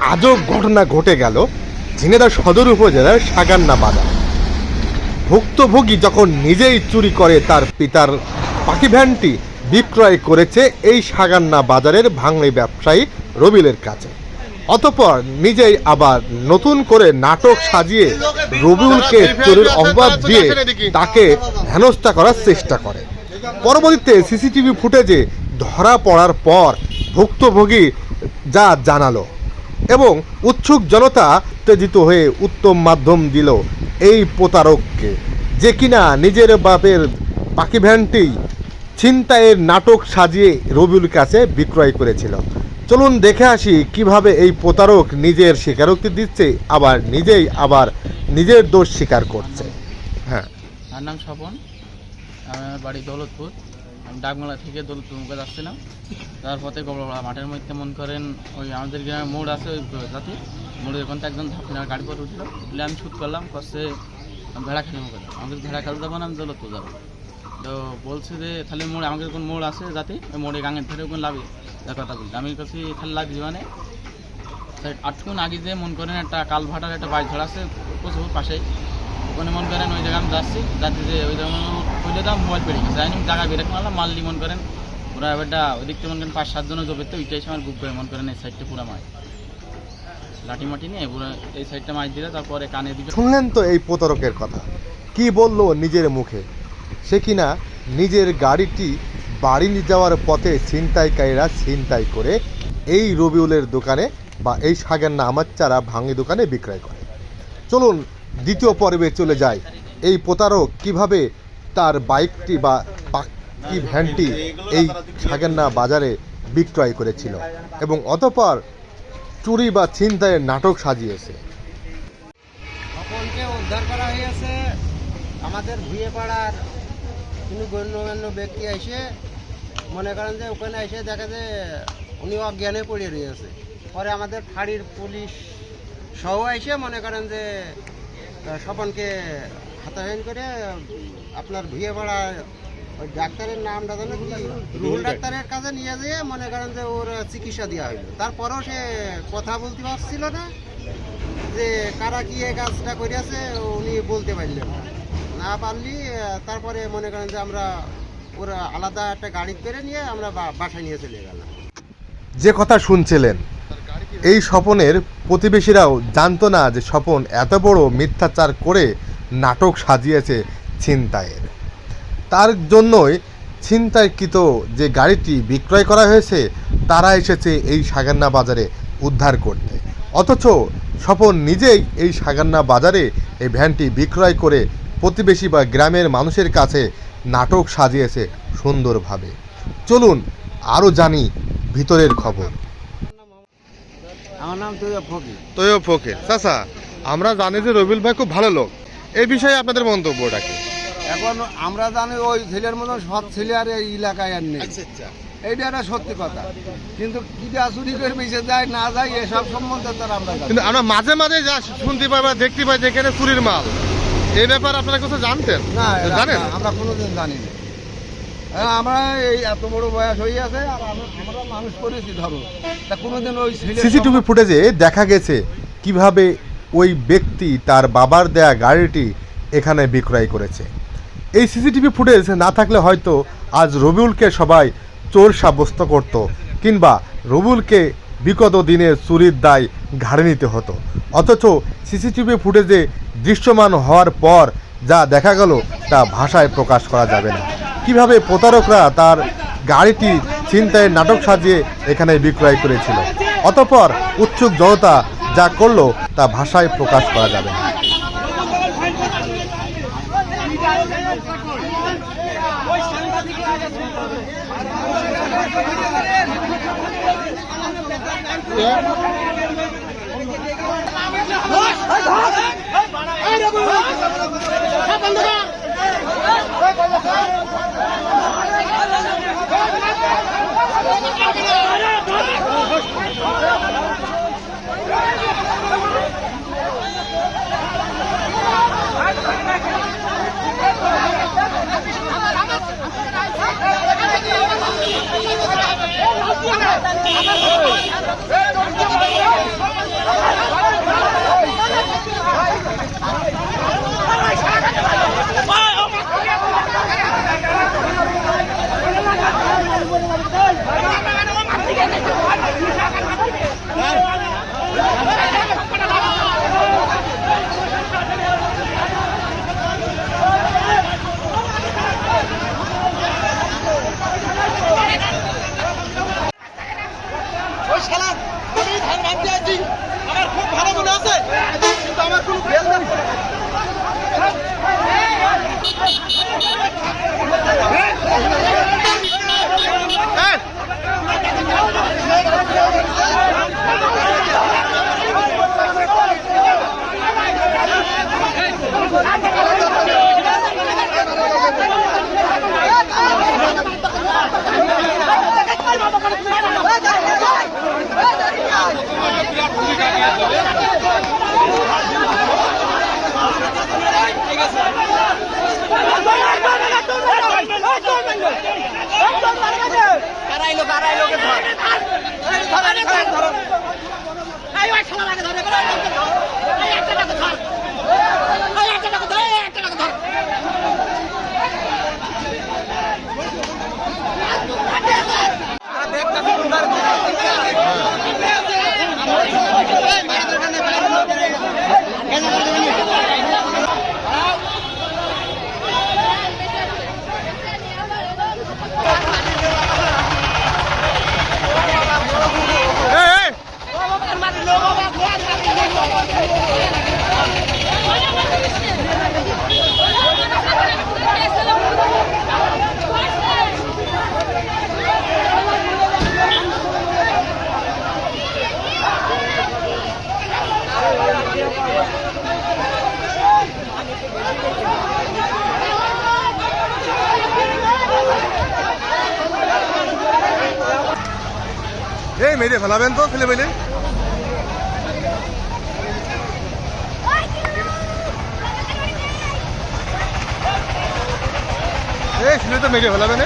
আজব ঘটনা ঘটে গেল ঝিনেদা সদর উপজেলার সাগান্না বাজার। ভুক্তভোগী যখন নিজেই চুরি করে তার পিতার পাখি ভ্যানটি বিক্রয় করেছে এই সাগান্না বাজারের ভাঙড়ি ব্যবসায়ী রবিলের কাছে। অতপর নিজেই আবার নতুন করে নাটক সাজিয়ে রবিউলকে চোরের অপবাদ দিয়ে তাকে হেনস্থা করার চেষ্টা করে। পরবর্তীতে সিসিটিভি ফুটেজে ধরা পড়ার পর ভুক্তভোগী যা জানালো এবং উৎসুক জনতা উত্তেজিত হয়ে উত্তম মাধ্যম দিল এই প্রতারককে। যে কিনা নিজের বাপের পাখি ভ্যানটি ছিনতাইয়ের নাটক সাজিয়ে রবিউল কাছে বিক্রয় করেছিল। চলুন দেখে আসি কীভাবে এই প্রতারক নিজের স্বীকারোক্তি দিচ্ছে আবার নিজেই আবার নিজের দোষ স্বীকার করছে। হ্যাঁ। আমার নাম স্বপন। আমার বাড়ি দৌলতপুর। আমি ডাকমালা থেকে দৌলতপুর মুখে যাচ্ছিলাম। তার পথে গোবরপাড়া মাঠের মধ্যে মন করেন, ওই আমাদের গ্রামে মোড় আছে ওই জাতি। মোড়ের ওখান থেকে একজন ধাপিনার গাড়ি করে উঠল। উঠলে আমি শুট করলাম করছে ভেড়া খেলে মুখে আমাকে ভেড়া খেলে যাব না, আমি দৌলতপুর যাব। তো বলছে যে, তাহলে মোড়ে আমাকে কোন মোড় আছে যাতে ওই মোড়ে গাঙের ধারে ওখানে লাভি তার কথা বলছি। আমি কাছে তাহলে লাভ মানে আটটুকুন আগে যে মন করেন, একটা কালভাটার একটা বাইক ধরা আছে প্রচুর পাশেই। ওখানে মন করেন ওই জায়গায় আমি যাচ্ছি। যাতে যে ওই জায়গায় ওইটা দাম মোবাইল পেড়ে গেছে। আমি জায়গায় বেরোক মারলাম মারলি মন করেন। ওরা এবারটা ওই দিকতে মন করেন পাঁচ সাতজনের জবে তো ওইটাই আমার গ্রুপ করে মন করেন এই সাইডটা পুরো মাছ লাঠি মাটি নিয়ে পুরো এই সাইডটা মাছ দিলে তারপরে কানে দিকে শুনলেন তো এই প্রতারকের কথা? কি বলল নিজের মুখে? সে কিনা নিজের গাড়িটি বাড়ি নিয়ে যাওয়ার পথে ছিনতাইকারীরা ছিনতাই করে এই রবিউলের দোকানে বা এই সাগান্না আমাচ্চারা ভাঙি দোকানে বিক্রয় করে। চলুন, দ্বিতীয় পর্বে চলে যায় এই প্রতারক কীভাবে তার বাইকটি বা পাকি ভ্যানটি এই সাগান্না বাজারে বিক্রয় করেছিল এবং অতপর চুরি বা ছিনতাইয়ের নাটক সাজিয়েছে। উদ্ধার করা হয়েছে। আমাদের ভুয়ে পাড়ার কোনো গণ্যমান্য ব্যক্তি এসে মনে করেন যে ওখানে এসে দেখে যে উনি অজ্ঞানে পড়ে রয়েছে। পরে আমাদের ফাঁড়ির পুলিশ সহ এসে মনে করেন যে স্বপনকে হাতাহানি করে আপনার ভুয়ে পাড়ার ওই ডাক্তারের নামটা জানো কি? রুহুল ডাক্তারের কাছে নিয়ে যেয়ে মনে করেন যে ওর চিকিৎসা দেওয়া হইল। তারপরেও সে কথা বলতে পারছিল না যে কারা কি এই কাজটা করিয়াছে উনি বলতে পারলেন না। না পারলি তারপরে মনে করেন যে আমরা ওরা আলাদা একটা গাড়ি করে নিয়ে আমরা বা- বাসায় নিয়ে চলে গেলাম। যে কথা শুনছিলেন এই স্বপনের প্রতিবেশীরাও জানতো না যে স্বপন এত বড় মিথ্যাচার করে নাটক সাজিয়েছে ছিনতাইয়ের। তার জন্যই ছিনতাইকৃত যে গাড়িটি বিক্রয় করা হয়েছে তারা এসেছে এই সাগান্না বাজারে উদ্ধার করতে। অথচ স্বপন নিজেই এই সাগান্না বাজারে এই ভ্যানটি বিক্রয় করে প্রতিবেশী বা গ্রামের মানুষের কাছে নাটক সাজিয়েছে সুন্দরভাবে। চলুন আরও জানি ভিতরের খবর। আমার নাম তৈয়ব ফকির। তৈয়ব ফকির। চাচা আমরা জানি যে রবিল ভাই খুব ভালো লোক। এই বিষয়ে আপনাদের মন্তব্যটা কি? এখন আমরা জানি ওই ছেলের মতো সৎ ছেলে আর এই এলাকায় আর নেই। এইটা একটা সত্যি কথা। কিন্তু কিটা চুরি করে বেঁচে যায় না যায় এসব সম্বন্ধে তার আমরা জানি কিন্তু আমরা মাঝে মাঝে যা শুনতে পাই বা দেখতে পাই যে এখানে চুরির মাল এই ব্যাপারে আপনারা কিছু জানতেন? না জানেন? আমরা- কোনোদিন জানি না। হ্যাঁ, আমরা এই এত বড় বয়স হয়ে আছে আর আমরা- মানুষ করেছি ধরো। তা কোনোদিন ওই সিসিটিভি ফুটেজে দেখা গেছে কীভাবে ওই ব্যক্তি তার বাবার দেয়া গাড়িটি এখানে বিক্রয় করেছে। এই সিসিটিভি ফুটেজ না থাকলে হয়তো আজ রবিউলকে সবাই চোর সাব্যস্ত করত কিংবা রবিউলকে বিগত দিনের চুরির দায় ঘাড়ে নিতে হতো। অথচ সিসিটিভি ফুটেজে দৃশ্যমান হওয়ার পর যা দেখা গেল তা ভাষায় প্রকাশ করা যাবে না। কীভাবে প্রতারকরা তার গাড়িটি ছিনতাইয়ের নাটক সাজিয়ে এখানে বিক্রয় করেছিল। অতপর উৎসুক জনতা যা করল তা ভাষায় প্রকাশ করা যাবে। না Ei! ফেলাবেন তো ছেলে মেলে এই ছেলে তো মেরে ফেলাবেন।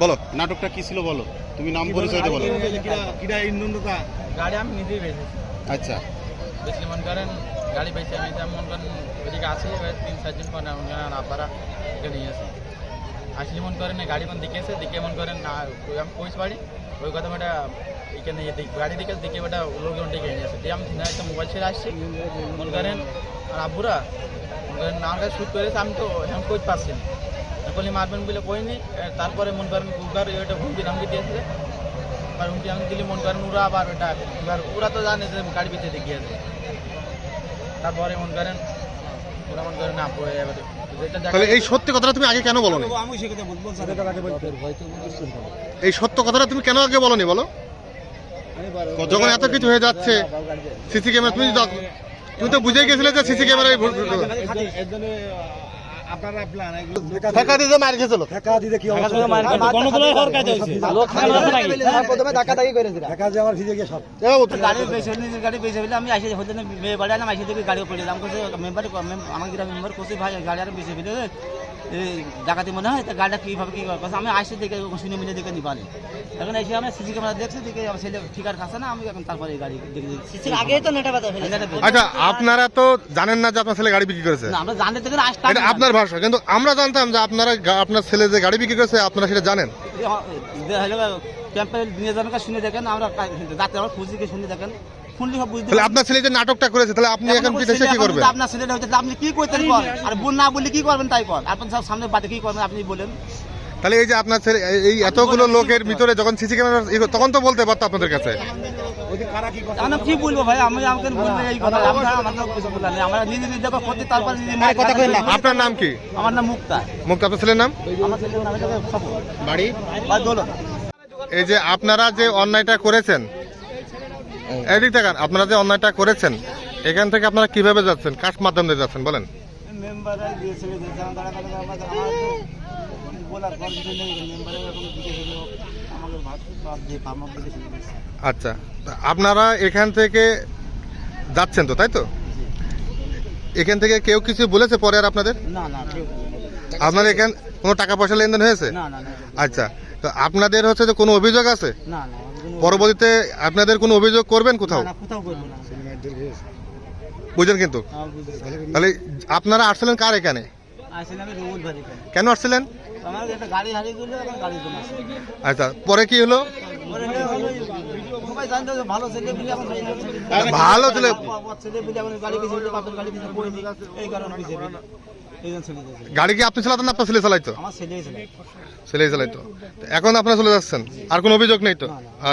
বলো নাটকটা কি ছিল বলো? তুমি নাম পরিচয়টা বলো। গাড়ি আমি নিজেই আচ্ছা। বেশি মনে করেন, গাড়ি বেঁচে আমি যেমন মনে করেন ওইদিকে আসি এবার তিন চারজন পরে মনে করেন আব্বারা নিয়ে আসি। আসলে মনে করেন গাড়ি মন দিকে এসে দিকে মনে করেন না আমি পৌঁছ বাড়ি, ওই কথা ওটা এখানে গাড়ি দিকে দিকে ওটা লোকজন ডেকে নিয়ে আসে। দিয়ে আমি একটা মোবাইল ছেড়ে আসছি। মনে করেন, আর আব্বুরা, মনে করেন আমার কাছে শুট করেছে, আমি তো এখন কই পাচ্ছি না। বলি, মারবেন বলে কইনি তারপরে মনে করেন উগার ওইটা হুমকি ধামকি দিয়েছে আর হুমকি ধামকি দিলে মনে করেন ওরা আবার ওটা এবার ওরা তো জানে যে গাড়ি পিছিয়ে দেখিয়েছে তারপরে মনে করেন ওরা মনে করেন না পড়ে এবার তাহলে এই সত্যি কথাটা তুমি আগে কেন বলনি এই সত্য কথাটা তুমি কেন আগে বলনি বলো যখন এত কিছু হয়ে যাচ্ছে সিসি ক্যামেরা তুমি তো- তুমি তো বুঝে গেছিলে যে সিসি ক্যামেরায় টাকা দিয়ে মার খেয়েছিল প্রথমে ধাক্কা ধাক্কি করেছিল গাড়ি বেশি নিজের গাড়ি বেশি হলে আমি আসে হতে মেয়ে বাড়ি আসে দেখি গাড়ি পড়ে আমি মেম্বার আমার গ্রাম মেম্বার করছে ভাই গাড়ি আর বেশি ফেলে ডাকাতি মনে হয়? তা গাড়িটা কীভাবে কী করে? আমি আসে দেখে শুনে মিলে দেখে নিবালে। এখন এসে আমি সিসি ক্যামেরা দেখছি দেখে আমার ছেলে ঠিক আর খাচ্ছে না আমি এখন তারপরে এই গাড়ি দেখে সিসির আগেই তো নেটা আচ্ছা আপনারা তো জানেন না যে আপনার ছেলে গাড়ি বিক্রি করেছে। আমরা জানতে থেকে আসতাম এটা আপনার ভাষা কিন্তু আমরা জানতাম যে আপনারা আপনার ছেলে যে গাড়ি বিক্রি করেছে আপনারা সেটা জানেন। ক্যাম্পে নিয়ে যাবেন শুনে দেখেন আমরা রাতে আমরা খুঁজিকে শুনে দেখেন। শুনলে সব বুঝতে তাহলে আপনার ছেলে যে নাটকটা করেছে তাহলে আপনি এখন কি করবেন আপনার ছেলেটা হচ্ছে আপনি কি করতেন আর বোন না বললে কি করবেন তাই কর আপনার সব সামনে বাদে কি করবেন আপনি বলেন। তাহলে এই যে আপনার ছেলে এই- এতগুলো লোকের ভিতরে যখন সিসি ক্যামেরা তখন তো বলতে পারতো আপনাদের কাছে। কি বলব ভাই? আমি আমাকে বলব এই কথা। আমরা নিজে নিজে করতে তারপর আপনার নাম কি? আমার নাম মুক্তা। মুক্ত আপনার ছেলের নাম? আমার ছেলের নাম বাড়ি? এই যে আপনারা যে অন্যায়টা করেছেন এদিক থেকে আপনারা যে অন্যায়টা করেছেন এখান থেকে আপনারা কীভাবে যাচ্ছেন? কার মাধ্যমে যাচ্ছেন? বলেন। দিয়ে শুরু করছে আচ্ছা তা আপনারা এখান থেকে যাচ্ছেন তো তাই তো? এখান থেকে কেউ কিছু বলেছে পরে আর আপনাদের? আপনার এখান কোনো টাকা পয়সা লেনদেন হয়েছে? আচ্ছা তো আপনাদের হচ্ছে যে কোনো অভিযোগ আছে? না। পরবর্তীতে আপনাদের কোনো অভিযোগ করবেন কোথাও? না, না, কোথাও করব না। বুঝলেন কিন্তু? তাহলে আপনারা আসছিলেন কার এখানে? কেন আসছিলেন? আচ্ছা পরে কি হলো? ভালো ছেলে গাড়ি কি আপনি চালাতেন না আপনার ছেলে চালাইতো? ছেলেই ছেলে চালাইতো। তো এখন আপনারা চলে যাচ্ছেন? আর কোনো অভিযোগ নেই তো? আচ্ছা।